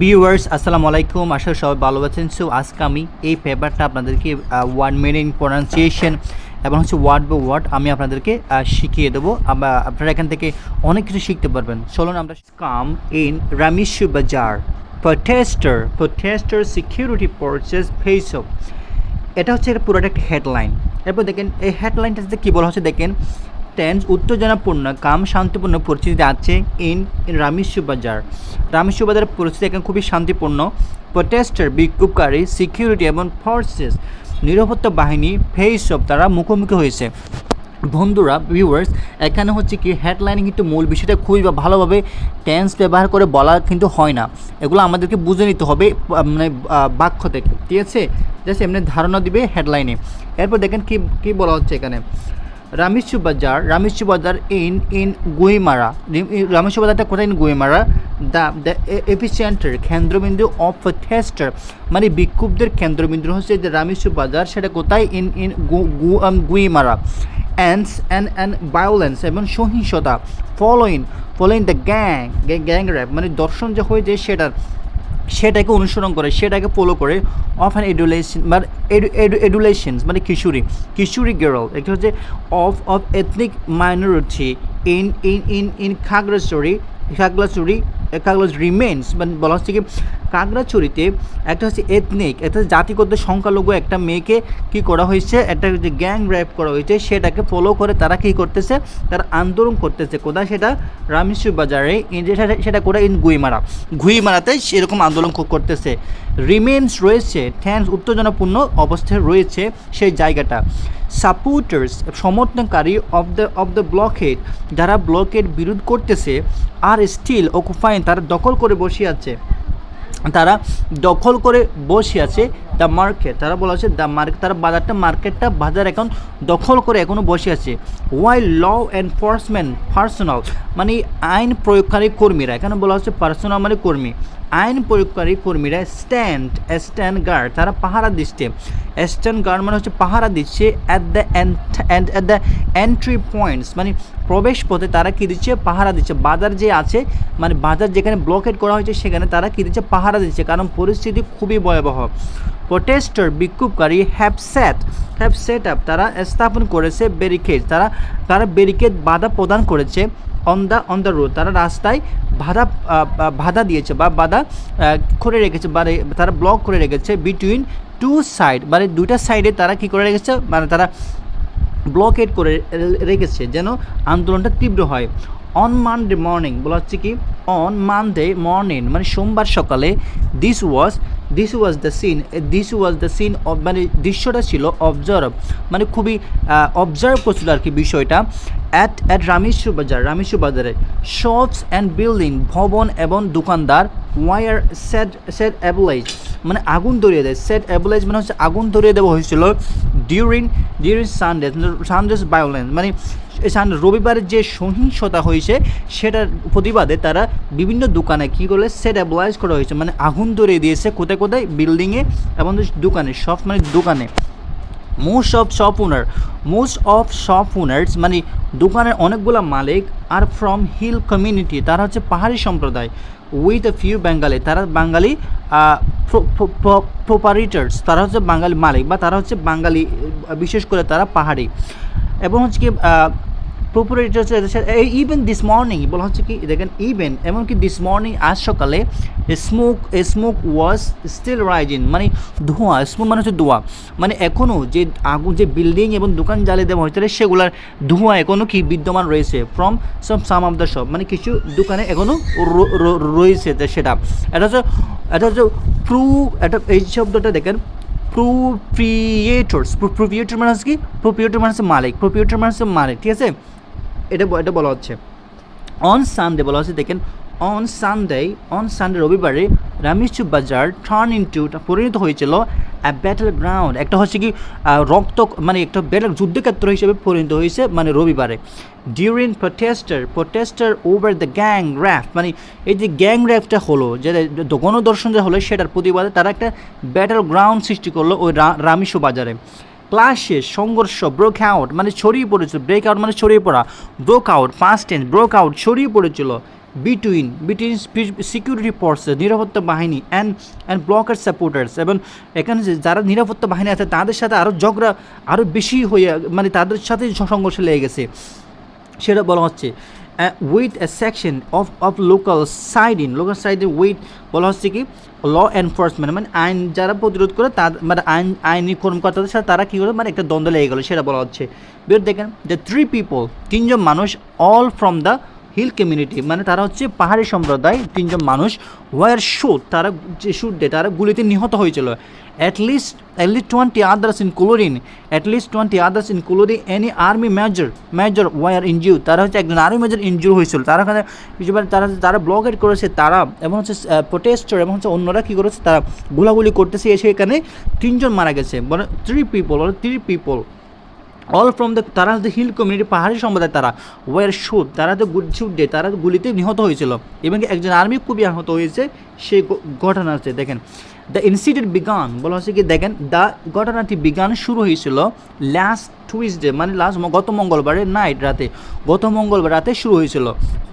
Viewers আসসালামু আলাইকুম আশা সবাই ভালো আছেন। সো আজকে আমি এই পেপারটা আপনাদেরকে ওয়ার্ড মিনিং প্রনাউন্সিয়েশন এবং হচ্ছে ওয়ার্ড বাই ওয়ার্ড আমি আপনাদেরকে শিখিয়ে দেবো। আপনারা এখান থেকে অনেক কিছু শিখতে পারবেন। চলুন আমরা come in Ramesu Bazar protester protester security purchase face of এটা হচ্ছে পুরোটা একটা হেডলাইন এরপর দেখেন, এই হেডলাইনটাতে কী বলা হচ্ছে, দেখেন টেন্স উত্তেজনাপূর্ণ, কাম শান্তিপূর্ণ পরিস্থিতিতে আছে ইন রামেশ্বর বাজার রামেশ্বর বাজারের পরিস্থিতি এখন খুবই শান্তিপূর্ণ। প্রোটেস্টার বিক্ষোভকারী সিকিউরিটি এবং ফোর্সেস, নিরাপত্তা বাহিনী ফেস অফ তারা মুখোমুখি হয়েছে। বন্ধুরা ভিউয়ার্স এখানে হচ্ছে কি হেডলাইনে কিন্তু মূল বিষয়টা খুবই ভালোভাবে টেন্স ব্যবহার করে বলা কিন্তু হয় না। এগুলো আমাদেরকে বুঝে নিতে হবে মানে বাক্য থেকে। ঠিক আছে? জাস্ট এমনি ধারণা দিবে হেডলাইনে এরপর দেখেন কি কি বলা হচ্ছে এখানে। রামেশ্বু বাজার রামেশ্বু বাজার ইন ইন গুইমারা রামেশ্বু বাজারটা কোথায় in Guimara the the epicentre কেন্দ্রবিন্দু অফ টেস্টার মানে বিক্ষুব্ধের কেন্দ্রবিন্দু হচ্ছে যে রামেশ্বু বাজার সেটা কোথায়? ইন ইন গু Guimara ants and and violence এবং সহিংসতা. Following following the gang gang rape মানে দর্শন যে হয়ে যায় সেটার। সেটাকে অনুসরণ করে, সেটাকে ফলো করে অফ অ্যান এডুলেশন মানে এডুলেশনস মানে কিশোরী কিশোরী গার্ল এটা হচ্ছে of of ethnic minority in in in in Khagrachari Khagrachari খাগড়াছ remains মানে বলা হচ্ছে কি কাগড়াছড়িতে একটা হচ্ছে এথনিক হচ্ছে জাতিগত সংখ্যালঘু একটা মেয়েকে কি করা হয়েছে, একটা যে গ্যাং র্যাপ করা হয়েছে, সেটাকে ফলো করে তারা কি করতেছে, তারা আন্দোলন করতেছে। কোথায় সেটা? রামেশ্বর বাজারে সেটা- করে ইন গুইমারা গুইমারাতে সেরকম আন্দোলন করতেছে। রিমেন্স রয়েছে ঠ্যান্স উত্তেজনাপূর্ণ অবস্থায় রয়েছে সেই জায়গাটা। Supporters, সমর্থনকারী of the of the blockade যারা ব্লকেড বিরোধ করতেছে আর স্টিল অকুপাইন তারা দখল করে বসে আছে। তারা দখল করে বসে আছে দ্য মার্কেট তারা বলা হচ্ছে দ্য মার্কেট তারা বাজারটা মার্কেটটা বাজার এখন দখল করে এখনও বসে আছে। ওয়াই ল এনফোর্সমেন্ট পার্সোনাল মানে আইন প্রয়োগকারী কর্মীরা, এখানে বলা হচ্ছে পার্সোনাল মানে কর্মী আইন প্রয়োগকারী কর্মীরা স্ট্যান্ড স্ট্যান্ড গার্ড তারা পাহারা দিচ্ছে। স্ট্যান্ড গার্ড মানে হচ্ছে পাহারা দিচ্ছে at the at the entry points মানে প্রবেশ পথে তারা কী দিচ্ছে? পাহারা দিচ্ছে। বাজার যে আছে মানে বাজার যেখানে ব্লকেট করা হয়েছে, সেখানে তারা কী দিচ্ছে? পাহারা দিচ্ছে। কারণ পরিস্থিতি খুবই ভয়াবহ। প্রোটেস্টার বিক্ষোভকারী হ্যাভ সেট আপ তারা স্থাপন করেছে ব্যারিকেড তারা তারা ব্যারিকেড বাধা প্রদান করেছে। On the on the road তারা রাস্তায় বাধা বাধা দিয়েছে বা বাধা করে রেখেছে মানে তারা ব্লক করে রেখেছে বিটুইন টু সাইড মানে দুইটা সাইডে তারা কি করে রেখেছে? মানে তারা ব্লকেট করে রেখেছে যেন আন্দোলনটা তীব্র হয়। অন মানডে মর্নিং বলা হচ্ছে কি? অন মানডে মর্নিং মানে সোমবার সকালে this was this was the scene this was the scene মানে দৃশ্যটা ছিল অবজার্ভ মানে খুবই অবজার্ভ করছিল আর কি বিষয়টা। অ্যাট অ্যাট রামেশ্বর বাজার রামেশ্বর বাজারে শপস অ্যান্ড বিল্ডিং ভবন এবং দোকানদার ওয়ার সেট সেট অ্যাবলাইজ মানে আগুন ধরিয়ে দেয়। সেট অ্যাবলাইজ মানে হচ্ছে আগুন ধরিয়ে দেওয়া হয়েছিল during during Sunday Sundays violence মানে রবিবারের যে সহিংসতা হয়েছে, সেটার প্রতিবাদে তারা বিভিন্ন দোকানে কী করলে সেট করা হয়েছে। মানে আগুন ধরিয়ে দিয়েছে কোথায় কোথায়? বিল্ডিংয়ে এবং দোকানে, সব মানে দোকানে। Most of shop owner most of shop owners মানে দোকানের অনেকগুলো মালিক আর ফ্রম হিল কমিউনিটি তারা হচ্ছে পাহাড়ি সম্প্রদায়। উইথ এ ফিউ বেঙ্গালি তারা বাঙালি প্রোপারিটার্স তারা হচ্ছে বাঙালি মালিক বা তারা হচ্ছে বাঙালি, বিশেষ করে তারা পাহাড়ি। এবং হচ্ছে কি প্রোপারেটার্স ইভেন দিস মর্নিং বলা হচ্ছে কি, দেখেন ইভেন এমনকি দিস মর্নিং আজ সকালে smoke smoke was still rising মানে ধোঁয়া স্মোক মানে হচ্ছে ধোঁয়া। মানে এখনও যে আগুন যে বিল্ডিং এবং দোকান জ্বালিয়ে দেওয়া হয়েছিল সেগুলার ধোঁয়া এখনও কি বিদ্যমান রয়েছে? ফ্রম সম সাম অফ দ্য শপ মানে কিছু দোকানে এখনও রয়েছে সেটা। এটা হচ্ছে এটা হচ্ছে প্রু এটা এই শব্দটা দেখেন প্রোপ্রিয়েটর্স প্রোপ্রিয়েটর মানে হচ্ছে কি? প্রোপ্রিয়েটর মানে হচ্ছে মালিক, প্রোপ্রিয়েটর মানে হচ্ছে মালিক, ঠিক আছে? এটা এটা বলা হচ্ছে। অন সানডে বলা হচ্ছে, দেখেন অন সানডে অন সানডে রবিবারে রামেশ্বর বাজার টার্ন ইন্টু পরিণত হয়েছিল ব্যাটেল গ্রাউন্ড একটা হচ্ছে কি রক্ত মানে একটা ব্যাটেল যুদ্ধক্ষেত্র হিসেবে পরিণত হয়েছে মানে রবিবারে। During protester protester over the gang rape মানে এই যে গ্যাং র্যাফটা হলো, যে গণদর্শন যে হলো, সেটার প্রতিবাদে তারা একটা ব্যাটেল গ্রাউন্ড সৃষ্টি করল ওই রা- রামেশ্বর বাজারে। ক্লাসে সংঘর্ষ ব্রোক আউট মানে ছড়িয়ে পড়েছিল ব্রেক আউট মানে ছড়িয়ে পড়া। ব্রোক আউট পাঁচ টেন্স ব্রোক আউট ছড়িয়ে পড়েছিল। বিটুইন বিটুইন সিকিউরিটি ফোর্সেস নিরাপত্তা বাহিনী অ্যান্ড অ্যান্ড ব্লকার সাপোর্টার্স এবং এখানে যারা নিরাপত্তা বাহিনী আছে, তাদের সাথে আরও ঝগড়া আরও বেশি হয়ে মানে তাদের সাথে সংঘর্ষ লেগে গেছে। সেটা বলা হচ্ছে with a section of of local side in local side in with বলা হচ্ছে কি ল এনফোর্সমেন্ট মানে আইন যারা প্রতিরোধ করে তাদের মানে আইন, আইনি কর্মকর্তাদের সাথে তারা কী করে মানে একটা দ্বন্দ্ব লেগে গেলো, সেটা বলা হচ্ছে। বের দেখেন দ্য থ্রি পিপল তিনজন মানুষ all from the hill community মানে তারা হচ্ছে পাহাড়ি সম্প্রদায়, তিনজন মানুষ ওয়ার শুট তারা, যে শুট ডে তারা গুলিতে নিহত হয়েছিল। At least at least twenty others in including at least twenty others including any army major major were injured তারা হচ্ছে একজন আর্মি মেজর ইনজিউ হয়েছিল। তারা ওখানে হিসেবে তারা যারা ব্লকেট করেছে, তারা এবং হচ্ছে প্রোটেস্টার এবং হচ্ছে অন্যরা কী করেছে, তারা গোলাগুলি করতেছে, এসে এখানে তিনজন মারা গেছে। মানে থ্রি পিপল মানে three people all from the তারা যে হিল কমিউনিটি পাহাড়ি সম্প্রদায় তারা ওয়ার শুট তারা তো শুট ডে তারা গুলিতে নিহত হয়েছিল এবং একজন আর্মি খুবই আহত হয়েছে সেই ঘটনা আছে দেখেন দ্য ইনসিডেন্ট বিগান বলা হচ্ছে কি দেখেন দ্য ঘটনাটি বিগান শুরু হয়েছিল লাস্ট টুইসডে মানে লাস্ট গত মঙ্গলবারের নাইট রাতে গত মঙ্গলবার রাতে শুরু হয়েছিল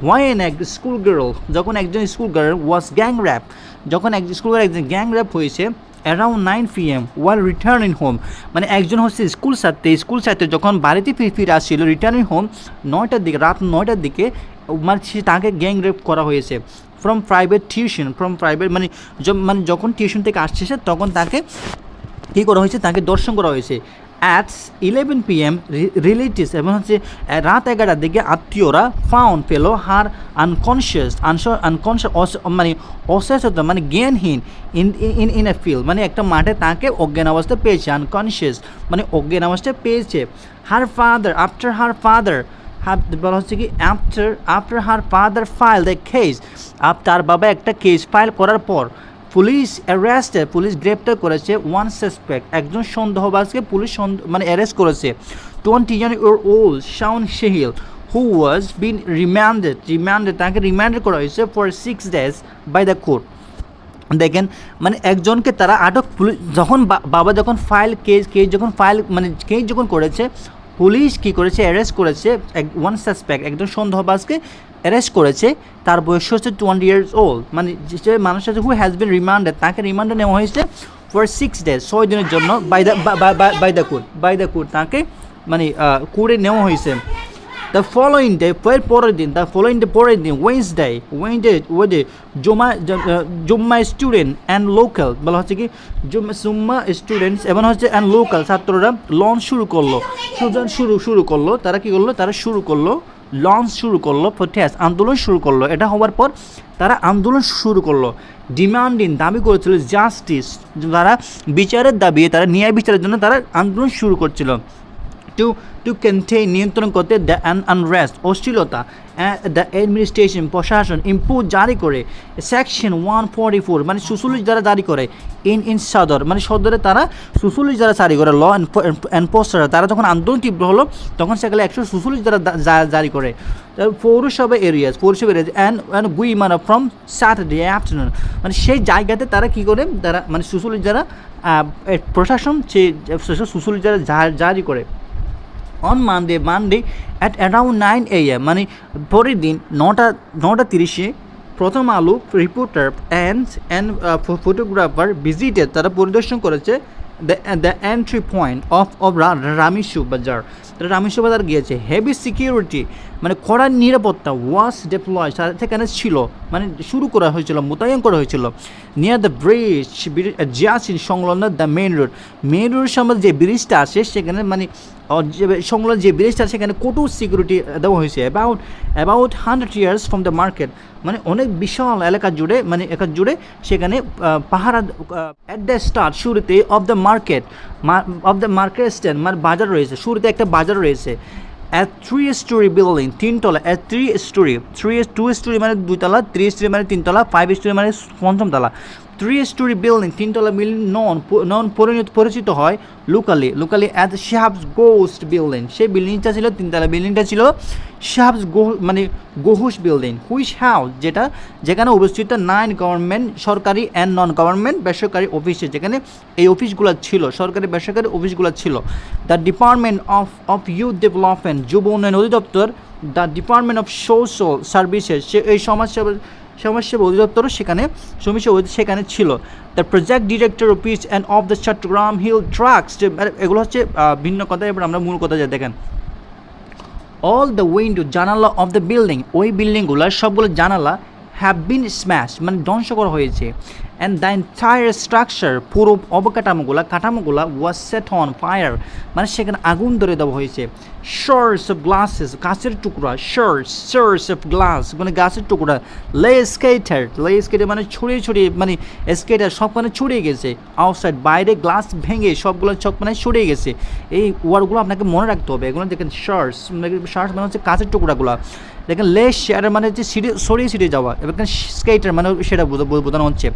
ওয়াইন এক স্কুল গার্ল যখন একজন school girl was gang rape যখন এক স্কুল গার্ল একজন গ্যাং র্যাপ হয়েছে around nine P M while returning home মানে একজন হচ্ছে স্কুল ছাত্রী স্কুল ছাত্রী যখন বাড়িতে ফিরে ফিরে আসছিল রিটার্নিং হোম নয়টার দিকে, রাত নয়টার দিকে মানে তাকে গ্যাং রেপ করা হয়েছে from private tuition from private মানে মানে যখন টিউশন থেকে আসছে তখন তাকে কী করা হয়েছে? তাকে দর্শন করা হয়েছে। At eleven P M relatives এবং হচ্ছে রাত এগারোটার দিকে আত্মীয়রা ফাউন্ড পেল হার আনকনসিয়াস আনকনসিয়াস মানে অসচেতন মানে জ্ঞানহীন in in in a field মানে একটা মাঠে তাকে অজ্ঞান অবস্থায় পেয়েছে আনকনসিয়াস মানে অজ্ঞান অবস্থায় পেয়েছে। Her father after her father বলা হচ্ছে কি after after her father file the case up, তার বাবা একটা কেস ফাইল করার পর পুলিশ অ্যারেস্টেড পুলিশ গ্রেপ্তার করেছে ওয়ান সাসপেক্ট একজন সন্দেহবাজকে পুলিশ মানে অ্যারেস্ট করেছে। টোয়েন্টি জন ইউর ওল্ড শাউন শেহিল who was been remanded remanded তাকে রিমান্ডেড করা হয়েছে for six days by the court দেখেন মানে একজনকে তারা আটক পুলিশ যখন বাবা যখন ফাইল কেস কেস যখন ফাইল মানে কেস যখন করেছে পুলিশ কি করেছে? অ্যারেস্ট করেছে। এক ওয়ান সাসপেক্ট একজন সন্দেহবাজকে অ্যারেস্ট করেছে। তার বয়স হচ্ছে টোয়েন্টি ইয়ার্স ওল্ড মানে যে মানুষ আছে হু হ্যাজ বিন রিমান্ডেড তাকে রিমান্ডে নেওয়া হয়েছে ফর সিক্স ডেজ ছয় দিনের জন্য। By the by the court by the তাকে মানে কোর্টে নেওয়া হয়েছে। দ্য ফলোয়িং ডে এর পরের দিন দ্য ফলোয়িং ডে পরের দিন ওয়েন্সডে ওয়েন্সডে ওয়েডে জুমা জুম্মা স্টুডেন্ট অ্যান্ড লোকাল বলা হচ্ছে কি? জুম্মা স্টুডেন্টস এবং হচ্ছে অ্যান্ড লোকাল ছাত্ররা লঞ্চ শুরু করল। সুজন শুরু শুরু করল। তারা কি করল? তারা শুরু করল লঞ্চ শুরু করল প্রোটেস্ট আন্দোলন শুরু করল। এটা হওয়ার পর তারা আন্দোলন শুরু করল। ডিমান্ডিং দাবি করেছিল জাস্টিস তারা বিচারের দাবি, তারা ন্যায় বিচারের জন্য তারা আন্দোলন শুরু করছিল। টু টু কন্টেইন নিয়ন্ত্রণ করতে দ্য আনরেস্ট অশ্লীলতা দ্য অ্যাডমিনিস্ট্রেশন প্রশাসন ইম্পোজ জারি করে সেকশন ওয়ান ফোর্টি ফোর মানে সুসুলিশ যারা জারি করে ইন ইন সদর মানে সদরে তারা সুসুলিশ যারা জারি করে ল এনফোর্সার তারা যখন আন্দোলন তীব্র হলো, তখন সেখানে একশো সুসুলিশ যারা জারি করে। পৌরসভা এরিয়াস পৌরসভা এরিয়াস অ্যান্ড অ্যান্ড গুই মানে ফ্রম স্যাটারডে আফটারনুন মানে সেই জায়গাতে তারা কী করে, তারা মানে সুসুলিশ যারা প্রশাসন, সে সুসুলিশ যারা জারি করে। On Monday Monday at around nine A M মানে পরের দিন নটা নটা তিরিশে প্রথম আলো reporter and and photographer visited তারা পরিদর্শন করেছে the the entry point of of Rameshwar Bazar তারা রামেশ্বর বাজার গিয়েছে। হেভি সিকিউরিটি মানে কড়া নিরাপত্তা ওয়াস ডেপ্লয় সেখানে ছিল। মানে শুরু করা হয়েছিল, মোতায়েন করা হয়েছিল। নিয়ার দ্য ব্রিজ জিয়াসিন সংলগ্ন দ্য মেন রোড মেন রোডের সামনে যে ব্রিজটা আছে, সেখানে মানে সংলগ্ন যে ব্রিজটা সেখানে কঠোর সিকিউরিটি দেওয়া হয়েছে। About about hundred yards from the market মানে অনেক বিশাল এলাকা জুড়ে মানে এলাকা জুড়ে সেখানে পাহারা অ্যাট দ্য স্টার্ট শুরুতে of the market of the market stand মানে বাজার রয়েছে। শুরুতে একটা বাজার রয়েছে। অ্যাট থ্রি স্টোরি বিল্ডিং তিনতলা at three storey three two storey মানে দুইতলা থ্রি স্টোরি মানে তিনতলা ফাইভ স্টোরি মানে পঞ্চমতলা। থ্রি স্টোরি বিল্ডিং তিনতলা বিল্ডিং নন নন পরিণত, পরিচিত হয় লোকালি লোকালি অ্যাজ শাহাবস গোস্ট বিল্ডিং সেই বিল্ডিংটা ছিল তিনতলা বিল্ডিংটা ছিল শাহাবস গো মানে গোহুস বিল্ডিং হুইচ হাউস যেটা, যেখানে অবস্থিত নাইন গভর্নমেন্ট সরকারি অ্যান্ড নন গভর্নমেন্ট বেসরকারি অফিসে যেখানে এই অফিসগুলো ছিল, সরকারি, বেসরকারি অফিসগুলো ছিল। The department of of youth development যুব উন্নয়ন অধিদপ্তর the department of social services সে এই সমাজসেবা সমাজসেবা অধিদপ্তরও সেখানে সমাজসেবা সেখানে ছিল। The project director office and of the Chattogram hill tracts এগুলো হচ্ছে ভিন্ন কথা এবার আমরা মূল কথা যাই দেখেন। অল দ্য উইন্ডো জানালা অফ দ্য বিল্ডিং ওই বিল্ডিংগুলোর সবগুলো জানালা হ্যাভ বিন স্ম্যাশ মানে ধ্বংস করা হয়েছে। অ্যান্ড দ্য এন্টায়ার স্ট্রাকচার পুরো অবকাঠামোগুলো, কাঠামোগুলো ওয়াজ সেট অন ফায়ার মানে সেখানে আগুন ধরে দেওয়া হয়েছে। শার্টস অফ গ্লাসেস গাছের টুকরা শার্টস শার্টস অফ গ্লাস মানে গাছের টুকরা। লে স্কেটার লে স্কেটার মানে ছড়িয়ে ছড়িয়ে মানে স্কেটার সব মানে ছড়িয়ে গেছে। আউটসাইড বাইরে গ্লাস ভেঙে সবগুলো সব মানে ছড়িয়ে গেছে। এই ওয়ার্ডগুলো আপনাকে মনে রাখতে হবে। এগুলো দেখেন শার্টস শার্টস মানে হচ্ছে কাঁচের টুকরাগুলো। দেখেন লেস শেয়ার মানে হচ্ছে সিঁড়ি, সরিয়ে সিঁড়িয়ে যাওয়া। এবার স্কেটার মানে সেটা বোঝা- বোঝানো হচ্ছে।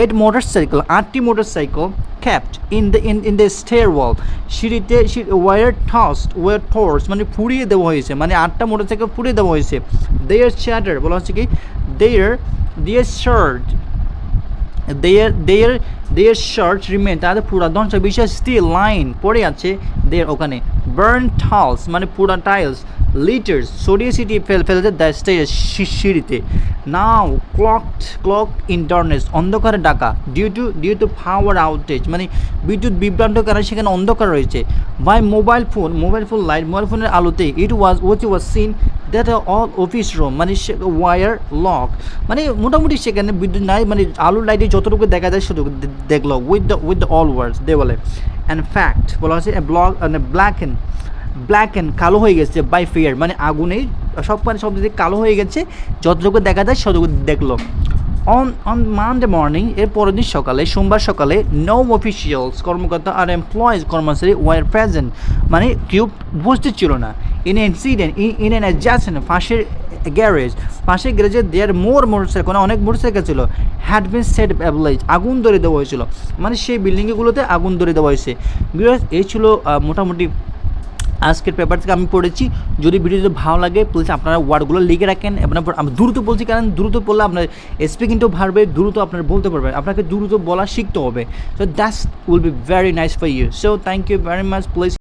এইট মোটর সাইকেল আটটি motorcycle kept in the in in the stairwell সিঁড়িতে ওয়ার টস্ট ওয়ার ফোর্স মানে পুড়িয়ে দেওয়া হয়েছে মানে আটটা মোটর সাইকেল পুড়িয়ে দেওয়া হয়েছে। দেয়ার চ্যাটার বলা হচ্ছে কি? There there shirt there there there shirt remain তাদের পুরা ধ্বংস বিষয় স্টিল লাইন পড়ে আছে দেয়ার ওখানে। বার্ন টাইলস মানে পুরা টাইলস লিটার্স সরিয়ে সিটিয়ে ফেল ফেলতে দ্য স্টেজ সিঁড়িতে। Now clocked clock in darkness অন্ধকারে ডাকা due to due to power outage মানে বিদ্যুৎ বিভ্রান্ত কারণে সেখানে অন্ধকার রয়েছে। By mobile phone mobile phone light mobile ফোনের আলোতে it was watch was seen that all office room মানে ওয়ার লক মানে মোটামুটি সেখানে বিদ্যুৎ নাই মানে আলোর লাইটে যতটুকু দেখা যায় শুধু দেখল with the with the all words দেওয়ালে অ্যান্ড ফ্যাক্ট বলা হচ্ছে block black and black and কালো হয়ে গেছে বাই ফিয়ার মানে আগুনে সব মানে সব দিকে কালো হয়ে গেছে। যতটুকু দেখা যায় ততটুকু দেখল। অন অন মানডে মর্নিং এর পরের দিন সকালে, সোমবার সকালে নো অফিসিয়ালস কর্মকর্তা আর এমপ্লয়েজ কর্মচারী ওয়ার প্রেজেন্ট মানে কেউ উপস্থিত ছিল না। In incident in an adjacent ফাঁসের গ্যারেজ পাশের গ্যারেজে দেয়ার মোর মোটরসাইকেল অনেক মোটরসাইকেল ছিল। হ্যাড বিন সেট অ্যাবলাইজ আগুন ধরে দেওয়া হয়েছিল। মানে সেই বিল্ডিংগুলোতে আগুন ধরে দেওয়া হয়েছে। বিকজ এই ছিল মোটামুটি আজকের পেপার থেকে আমি পড়েছি। যদি ভিডিও ভালো লাগে প্লিজ আপনারা ওয়ার্ডগুলো লিখে রাখেন। এবং দ্রুত বলছি, কারণ দ্রুত বললে আপনার স্পিকিংটাও ভারবে দ্রুত আপনার বলতে পারবেন। আপনাকে দ্রুত বলা শিখতে হবে। So that's will be very nice for you so thank you very much please